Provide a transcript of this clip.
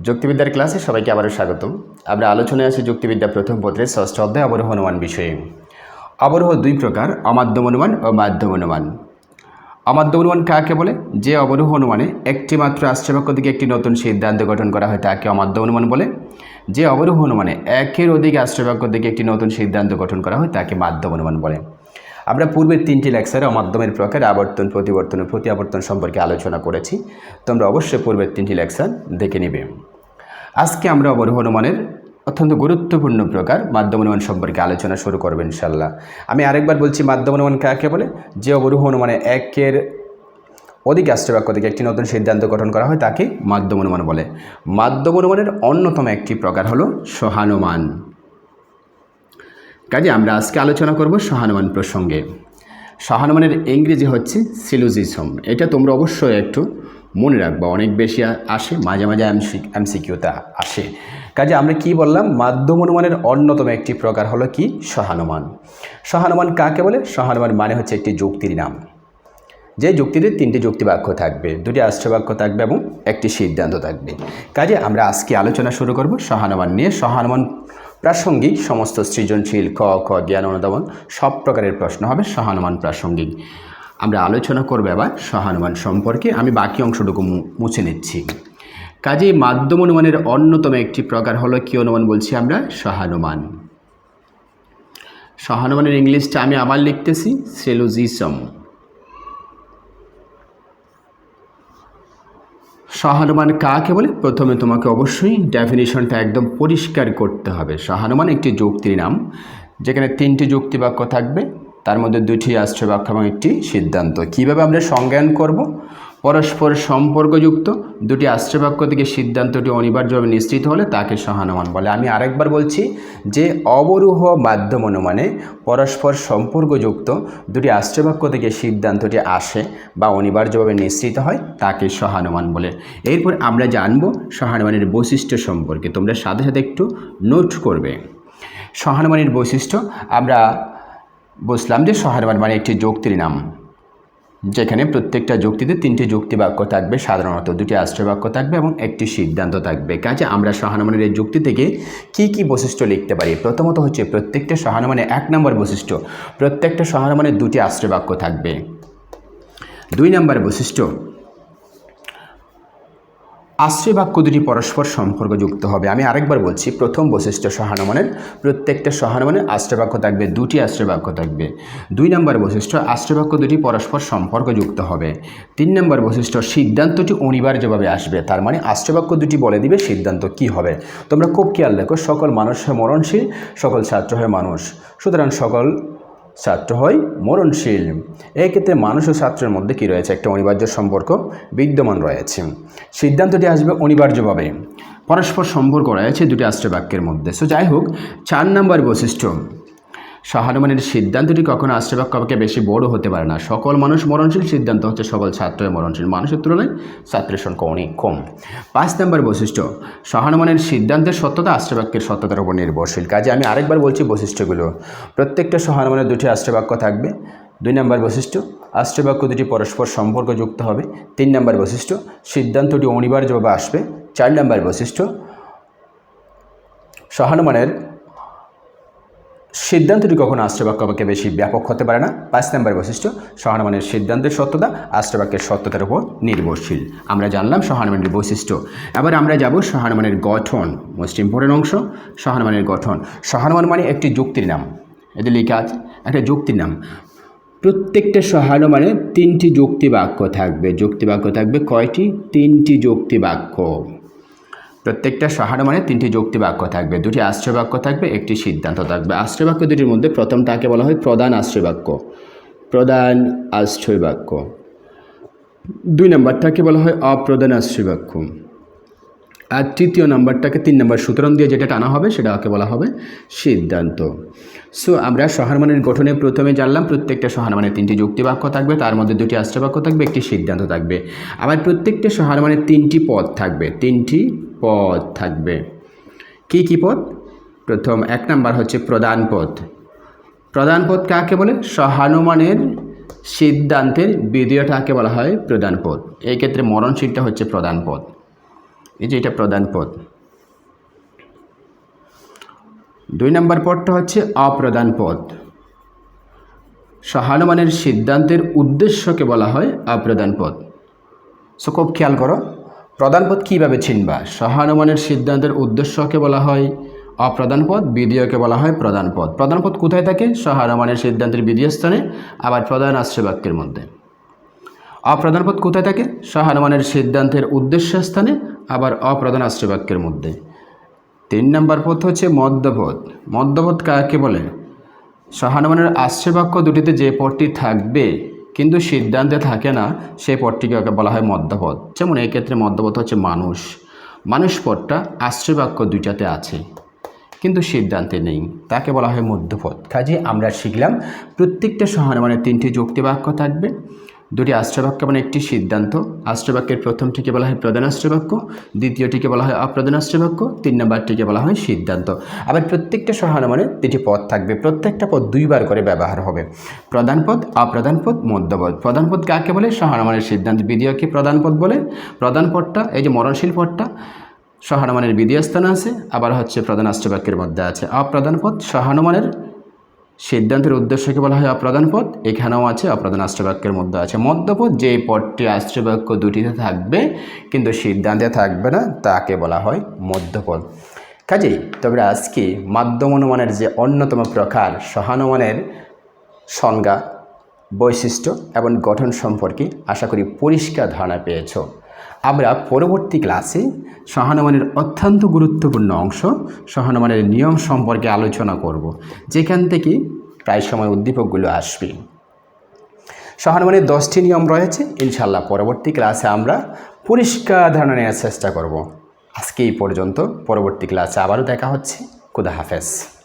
যুক্তিবিদ্যার ক্লাসে সবাইকে আবারও স্বাগতম। আমরা আলোচনায় আছি যুক্তিবিদ্যা প্রথম পত্রের ষষ্ঠ অধ্যায় অবরোহ অনুমান বিষয়ে। অবরোহ দুই প্রকার অমাধ্যম অনুমান ও মাধ্যম অনুমান। অমাধ্যম অনুমান কাকে বলে? যে অবরোহ অনুমানে একটি মাত্র আশ্চর্যবাক্য দিকে একটি নতুন সিদ্ধান্ত গঠন করা হয়, তাকে অমাধ্যম অনুমান বলে। যে অবরোহ অনুমানে একের অধিক আশ্চর্যবাক্য দিকে একটি নতুন সিদ্ধান্ত গঠন করা হয়, তাকে মাধ্যম অনুমান বলে। আমরা পূর্বের তিনটি লেকচারে অমাধ্যমের প্রকার আবর্তন, প্রতিবর্তন ও প্রতিআবর্তন সম্পর্কে আলোচনা করেছি। তোমরা অবশ্যই পূর্বের তিনটি লেকচার দেখে নিবে। আজকে আমরা অবরোহ অনুমানের অত্যন্ত গুরুত্বপূর্ণ প্রকার মাধ্যম অনুমান সম্পর্কে আলোচনা শুরু করব ইনশাল্লাহ আমি আরেকবার বলছি, মাধ্যম অনুমান কাকে বলে? যে অবরোহ অনুমানে একের অধিক রাষ্ট্রবাক্য থেকে একটি নতুন সিদ্ধান্ত গঠন করা হয়, তাকে মাধ্যম অনুমান বলে। মাধ্যম অনুমানের অন্যতম একটি প্রকার হলো সহানুমান। কাজে আমরা আজকে আলোচনা করব সহানুমান প্রসঙ্গে। সহানুমানের ইংরেজি হচ্ছে সিলোজিসম। এটা তোমরা অবশ্যই একটু মনে রাখবা, অনেক বেশি আসে, মাঝে মাঝে এমসি, এমসিকিউতে আসে। কাজে আমরা কি বললাম? মাধ্যম অনুমানের অন্যতম একটি প্রকার হলো কি? সহানুমান। সহানুমান কাকে বলে? সহানুমান মানে হচ্ছে একটি যুক্তির নাম। যে যুক্তিতে তিনটি যুক্তি বাক্য থাকবে, দুটি আশ্রবাক্য থাকবে এবং একটি সিদ্ধান্ত থাকবে। কাজে আমরা আজকে আলোচনা শুরু করব সহানুমান নিয়ে। সহানুমান প্রাসঙ্গিক, সমস্ত সৃজনশীল, ক, খ, জ্ঞান, অনুধাবন সব প্রকারের প্রশ্ন হবে সহানুমান প্রাসঙ্গিক। আমরা আলোচনা করব এবার সহানুমান সম্পর্কে। আমি বাকি অংশটুকু মুছে নিচ্ছি। কাজে মাধ্যম অনুমানের অন্যতম একটি প্রকার হলো কি অনুমান বলছি আমরা? সহানুমান। সহানুমানের ইংলিশটা আমি আবার লিখতেছি সেলোজিসম সহানুমান কাকে বলে? প্রথমে তোমাকে অবশ্যই ডেফিনিশনটা একদম পরিষ্কার করতে হবে। সহানুমান একটি যুক্তির নাম, যেখানে তিনটি যুক্তি বাক্য থাকবে। তার মধ্যে দুটি আসছে বাক্য এবং একটি সিদ্ধান্ত। কীভাবে আমরা সংজ্ঞান করব? পরস্পর সম্পর্কযুক্ত দুটি আশ্রবাক্য থেকে সিদ্ধান্তটি অনিবার্যভাবে নিশ্চিত হলে তাকে সহানুমান বলে। আমি আরেকবার বলছি যে অবরূহ মাধ্যম অনুমানে পরস্পর সম্পর্কযুক্ত দুটি আশ্রবাক্য থেকে সিদ্ধান্তটি আসে বা অনিবার্যভাবে নিশ্চিত হয় তাকে সহানুমান বলে। এরপর আমরা জানব সহানুমানের বৈশিষ্ট্য সম্পর্কে। তোমরা সাথে সাথে একটু নোট করবে। সহানুমানের বৈশিষ্ট্য, আমরা বুঝলাম যে সহারবার মানে একটি যুক্তির নাম, যেখানে প্রত্যেকটা যুক্তিতে তিনটি যুক্তি বাক্য থাকবে, সাধারণত দুটি আশ্রয় বাক্য থাকবে এবং একটি সিদ্ধান্ত থাকবে। কাজে আমরা সহানুমানের এই যুক্তি থেকে কি কি বৈশিষ্ট্য লিখতে পারি? প্রথমত হচ্ছে প্রত্যেকটা সহানুমানে এক নম্বর বৈশিষ্ট্য, প্রত্যেকটা সহানুমানে দুটি আশ্রয় বাক্য থাকবে। দুই নম্বর বৈশিষ্ট্য আশ্রয় বাক্য দুটি পরস্পর সম্পর্কযুক্ত হবে। আমি আরেকবার বলছি, প্রথম বৈশিষ্ট্য সহানুমানের, প্রত্যেকটা সহানুমানের আশ্রয় বাক্য থাকবে, দুটি আশ্রয় বাক্য থাকবে। দুই নম্বর বৈশিষ্ট্য আশ্রয় বাক্য দুটি পরস্পর সম্পর্কযুক্ত হবে। তিন নম্বর বৈশিষ্ট্য, সিদ্ধান্তটি অনিবার্যভাবে আসবে, তার মানে আশ্রয় বাক্য দুটি বলে দিবে সিদ্ধান্ত কি হবে। তোমরা খুব খেয়াল রাখো, সকল মানুষ মরণশীল, সকল ছাত্র হয় মানুষ। সুতরাং সকল ছাত্র হয় মরণশীল। এই ক্ষেত্রে মানুষ ও ছাত্রের মধ্যে কি রয়েছে? একটা অনিবার্য সম্পর্ক বিদ্যমান রয়েছে। সিদ্ধান্তটি আসবে অনিবার্যভাবে। পরস্পর সম্পর্ক রয়েছে দুটি আশ্রয় বাক্যের মধ্যে। সো যাই হোক, চার নম্বর বৈশিষ্ট্য। সহানুমানের সিদ্ধান্তটি কখনো আশ্রয়বাক্যকে বেশি বড় হতে পারে না। সকল মানুষ মরণশীল সিদ্ধান্ত হচ্ছে সকল ছাত্রের মরণশীল। মানুষের তুলনায় ছাত্রের সংখ্যা অনেক কম। পাঁচ নম্বর বৈশিষ্ট্য সহানুমানের সিদ্ধান্তের সত্যতা আশ্রয়বাক্যের সত্যতার উপর নির্ভরশীল। কাজে আমি আরেকবার বলছি বৈশিষ্ট্যগুলো। প্রত্যেকটা সহানুমানের দুটি আশ্রয়বাক্য থাকবে। দুই নম্বর বৈশিষ্ট্য, আশ্রয়বাক্য দুটি পরস্পর সম্পর্কযুক্ত হবে। তিন নম্বর বৈশিষ্ট্য, সিদ্ধান্তটি অনিবার্যভাবে আসবে। চার নম্বর বৈশিষ্ট্য সহানুমানের সিদ্ধান্তটি কখনো আশ্রবাক্যকে বেশি ব্যাপক হতে পারে না? পাঁচ নম্বর বৈশিষ্ট্য, সহানুমানের সিদ্ধান্তের সত্যতা আশ্রবাক্যের সত্যতার উপর নির্ভরশীল। আমরা জানলাম সহানুমানের বৈশিষ্ট্য। এবার আমরা যাব সহানুমানের গঠন মোস্ট ইম্পর্টেন্ট অংশ, সহানুমানের গঠন। সহানুমান মানে একটি যুক্তির নাম। এতে লেখা আছে, একটা যুক্তির নাম। প্রত্যেকটা সহানুমানে তিনটি যুক্তি বাক্য থাকবে। যুক্তি বাক্য থাকবে কয়টি? তিনটি যুক্তি বাক্য প্রত্যেকটা সহার মানে তিনটি যুক্তি বাক্য থাকবে। দুটি আশ্রয় বাক্য থাকবে, একটি সিদ্ধান্ত থাকবে। আশ্রয় বাক্য দুটির মধ্যে প্রথমটাকে বলা হয় প্রধান আশ্রয় বাক্য। প্রধান আশ্রয় বাক্য। দুই নম্বরটাকে বলা হয় অপ্রধান আশ্রয় বাক্য। আর তৃতীয় নাম্বারটাকে তিন নম্বর সুতরাং দিয়ে যেটা টানা হবে সেটাকে বলা হবে সিদ্ধান্ত। সো আমরা সহারমানের গঠনে প্রথমে জানলাম প্রত্যেকটা সহানুমানের তিনটি যুক্তি বাক্য থাকবে, তার মধ্যে দুটি আশ্রয় বাক্য থাকবে, একটি সিদ্ধান্ত থাকবে। আবার প্রত্যেকটা সহানুমানের তিনটি পদ থাকবে, তিনটি পদ থাকবে। কি কি পদ? প্রথম এক নাম্বার হচ্ছে প্রধান পদ। প্রধান পদ কাকে বলে? সহানুমানের সিদ্ধান্তের বিধেয়টাকে বলা হয় প্রধান পদ। এই ক্ষেত্রে মরণশীলটা হচ্ছে প্রধান পদ। এই যে এটা প্রধান পদ। দুই নম্বর পদটা হচ্ছে অপ্রধান পদ। সহানুমানের সিদ্ধান্তের উদ্দেশ্যকে বলা হয় অপ্রধান পদ। সো খুব খেয়াল করো। প্রধান পদ কীভাবে চিনবা সহানুমানের সিদ্ধান্তের উদ্দেশ্যকে বলা হয়? অপ্রধান পদ বিধেয়কে বলা হয় প্রধান পদ। প্রধান পদ কোথায় থাকে? সহানুমানের সিদ্ধান্তের বিধেয় স্থানে, আবার প্রধান আশ্রয় বাক্যের মধ্যে। অপ্রধান পদ কোথায় থাকে? সহানুমানের সিদ্ধান্তের উদ্দেশ্য স্থানে, আবার অপ্রধান আশ্রয় বাক্যের মধ্যে। তিন নম্বর পথ হচ্ছে মধ্যপদ। মধ্যপদ কাকে বলে? সহানুমানের আশ্রয় বাক্য দুটিতে যে পদটি থাকবে কিন্তু সিদ্ধান্তে থাকে না, সেই পদটিকে বলা হয় মধ্যপদ। যেমন এই ক্ষেত্রে মধ্যপদ হচ্ছে মানুষ। মানুষ পদটা আশ্রয় বাক্য দুইটাতে আছে, কিন্তু সিদ্ধান্তে নেই। তাকে বলা হয় মধ্যপদ। কাজে আমরা শিখলাম, প্রত্যেকটা সহানুমানের তিনটি যুক্তি বাক্য থাকবে। দুটি আশ্রয়বাক্য মানে একটি সিদ্ধান্ত। আশ্রয়বাক্যের প্রথমটিকে বলা হয় প্রধান আশ্রয়বাক্য, দ্বিতীয়টিকে বলা হয় অপ্রধান আশ্রয়বাক্য, তিন নম্বরটিকে বলা হয় সিদ্ধান্ত। আবার প্রত্যেকটা সহানুমানে তিনটি পদ থাকবে। প্রত্যেকটা পদ দুইবার করে ব্যবহার হবে। প্রধান পদ, অপ্রধান পদ, মধ্যপদ। প্রধান পদ কাকে বলে? সহানুমানের সিদ্ধান্ত। বিধিয়কে প্রধান পদ বলে। প্রধান পদটা, এই যে মরণশীল পদটা সহানুমানের বিধিয় স্থানে আছে। আবার হচ্ছে প্রধান আশ্রয়বাক্যের মধ্যে আছে। অপ্রধান পদ সহানুমানের সিদ্ধান্তের উদ্দেশ্যকে বলা হয় অপ্রধান পদ এখানেও আছে অপ্রধান আশ্রয়বাক্যের মধ্যে আছে মধ্যপদ যে পদটি আশ্রয়বাক্য দুটিতে থাকবে, কিন্তু সিদ্ধান্তে থাকবে না, তাকে বলা হয় মধ্যপদ কাজেই তবে আজকে মাধ্যম অনুমানের যে অন্যতম প্রকার সহানুমানের সংজ্ঞা, বৈশিষ্ট্য এবং গঠন সম্পর্কে আশা করি পরিষ্কার ধারণা পেয়েছ। আমরা পরবর্তী ক্লাসে সহানুমানের অত্যন্ত গুরুত্বপূর্ণ অংশ সহানুমানের নিয়ম সম্পর্কে আলোচনা করব, যেখান থেকে প্রায় সময় উদ্দীপকগুলো আসবে। সহানুমানের দশটি নিয়ম রয়েছে ইনশাল্লাহ পরবর্তী ক্লাসে আমরা পরিষ্কার ধারণা নেওয়ার চেষ্টা করব। আজকে এই পর্যন্ত, পরবর্তী ক্লাসে আবারও দেখা হচ্ছে। খুদা হাফেজ।